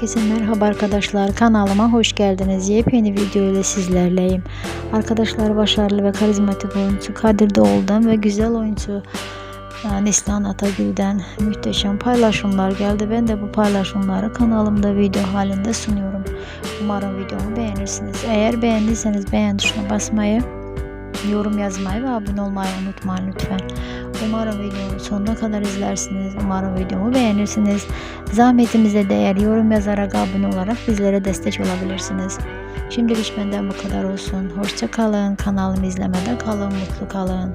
Herkese merhaba arkadaşlar kanalıma hoş geldiniz. Yepyeni video ile sizlerleyim. Arkadaşlar başarılı ve karizmatik oyuncu Kadir Doğulu'dan ve güzel oyuncu e, Neslihan Atagül'den muhteşem paylaşımlar geldi. Ben de bu paylaşımları kanalımda video halinde sunuyorum. Umarım videomu beğenirsiniz. Eğer beğendiyseniz beğen tuşuna basmayı, yorum yazmayı ve abone olmayı unutmayın lütfen. Umarım videomu sonuna kadar izlersiniz. Umarım videomu beğenirsiniz. Zahmetimize değer yorum yazarak abone olarak bizlere destek olabilirsiniz. Şimdilik benden bu kadar olsun. Hoşça kalın. Kanalımı izlemede kalın. Mutlu kalın.